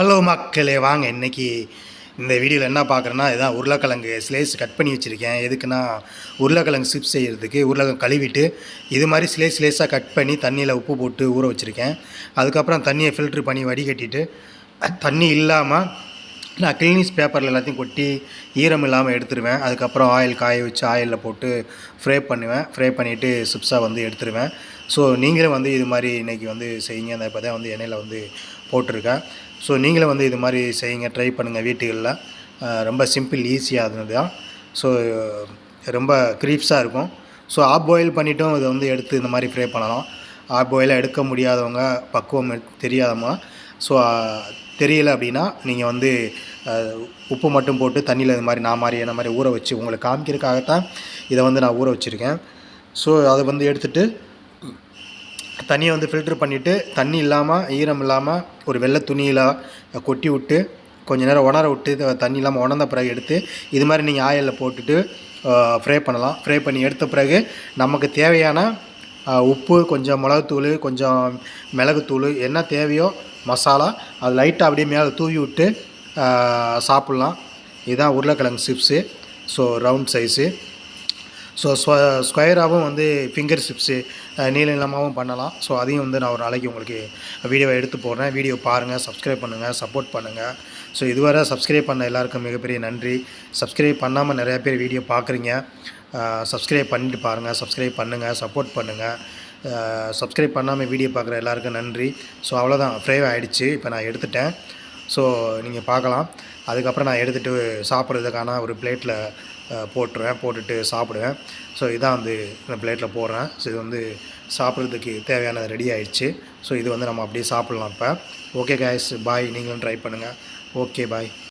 Hello மக்களே வாங்க இன்னைக்கு இந்த வீடியோவில் என்ன பார்க்குறேன்னா இதான் உருளைக்கிழங்கு ஸ்லேஸ் கட் பண்ணி வச்சுருக்கேன். எதுக்குன்னா உருளைக்கிழங்கு சிப்ஸ் செய்கிறதுக்கு உருளைக்கிழங்கு கழுவிட்டு இது மாதிரி ஸ்லேஸ் ஸ்லேஸாக கட் பண்ணி தண்ணியில் உப்பு போட்டு ஊற வச்சுருக்கேன். அதுக்கப்புறம் தண்ணியை ஃபில்ட்ரு பண்ணி வடிகட்டிட்டு தண்ணி இல்லாமல் நான் கிளீனிஸ் பேப்பரில் எல்லாத்தையும் கொட்டி ஈரம் இல்லாமல் எடுத்துருவேன். அதுக்கப்புறம் ஆயில் காய வச்சு ஆயிலில் போட்டு ஃப்ரே பண்ணுவேன். ஃப்ரே பண்ணிவிட்டு சிப்ஸாக வந்து எடுத்துருவேன். ஸோ நீங்களும் வந்து இது மாதிரி இன்றைக்கி வந்து செய்யுங்க. அந்த இப்போ தான் வந்து எண்ணெயில் வந்து போட்டிருக்கேன். ஸோ நீங்களும் வந்து இது மாதிரி செய்யுங்க. ட்ரை பண்ணுங்கள் வீட்டுகளில். ரொம்ப சிம்பிள் ஈஸியாக இருந்தது தான் ஸோ ரொம்ப க்ரீப்ஸாக இருக்கும். ஸோ ஆப் பாயில் பண்ணிவிட்டும் இதை வந்து எடுத்து இந்த மாதிரி ஃப்ரே பண்ணலாம். ஆப் பாயிலாக எடுக்க முடியாதவங்க பக்குவம் தெரியாதவங்க. ஸோ தெரியல அப்படின்னா நீங்கள் வந்து உப்பு மட்டும் போட்டு தண்ணியில் இது மாதிரி நான் மாதிரி என்ன மாதிரி ஊற வச்சு உங்களுக்கு காமிக்கிறதுக்காகத்தான் இதை வந்து நான் ஊற வச்சுருக்கேன். ஸோ அதை வந்து எடுத்துகிட்டு தண்ணியை வந்து ஃபில்ட்ரு பண்ணிவிட்டு தண்ணி இல்லாமல் ஈரம் இல்லாமல் ஒரு வெள்ளை துணியில் கொட்டி விட்டு கொஞ்சம் நேரம் உணர விட்டு தண்ணி இல்லாமல் உணர்ந்த பிறகு எடுத்து இது மாதிரி நீங்கள் ஆயிலில் போட்டுட்டு ஃப்ரை பண்ணலாம். ஃப்ரை பண்ணி எடுத்த பிறகு நமக்கு தேவையான உப்பு கொஞ்சம் மிளகுத்தூள் கொஞ்சம் மிளகுத்தூள் என்ன தேவையோ மசாலா அது லைட்டாக அப்படியே மேலே தூவி விட்டு சாப்பிட்லாம். இதுதான் உருளைக்கிழங்கு chips so round size so ஸ்கொயராகவும் வந்து ஃபிங்கர் சிப்ஸு நீள நிலமாகவும் பண்ணலாம். ஸோ அதையும் வந்து நான் ஒரு நாளைக்கு உங்களுக்கு வீடியோவை எடுத்து போடுறேன். வீடியோ பாருங்கள் சப்ஸ்கிரைப் பண்ணுங்கள் சப்போர்ட் பண்ணுங்கள் ஸோ இதுவரை சப்ஸ்கிரைப் பண்ண எல்லாருக்கும் மிகப்பெரிய நன்றி. சப்ஸ்கிரைப் பண்ணாமல் நிறையா பேர் வீடியோ பார்க்குறீங்க. சப்ஸ்கிரைப் பண்ணிட்டு பாருங்கள் சப்ஸ்கிரைப் பண்ணுங்கள் சப்போர்ட் பண்ணுங்கள் சப்ஸ்கிரைப் பண்ணாமல் வீடியோ பார்க்குற எல்லாருக்கும் நன்றி. ஸோ அவ்வளோதான் ஃப்ரேவ் ஆகிடுச்சு இப்போ நான் எடுத்துட்டேன். ஸோ நீங்கள் பார்க்கலாம். அதுக்கப்புறம் நான் எடுத்துகிட்டு சாப்பிட்றதுக்கான ஒரு பிளேட்டில் போட்டுருவேன். போட்டுட்டு சாப்பிடுவேன். ஸோ இதான் வந்து இந்த பிளேட்டில் போடுறேன். ஸோ இது வந்து சாப்பிட்றதுக்கு தேவையானது ரெடி ஆயிடுச்சு. ஸோ இது வந்து நம்ம அப்படியே சாப்பிட்லாம் இப்போ. Okay guys. பாய் நீங்களும் ட்ரை பண்ணுங்கள் ஓகே பாய்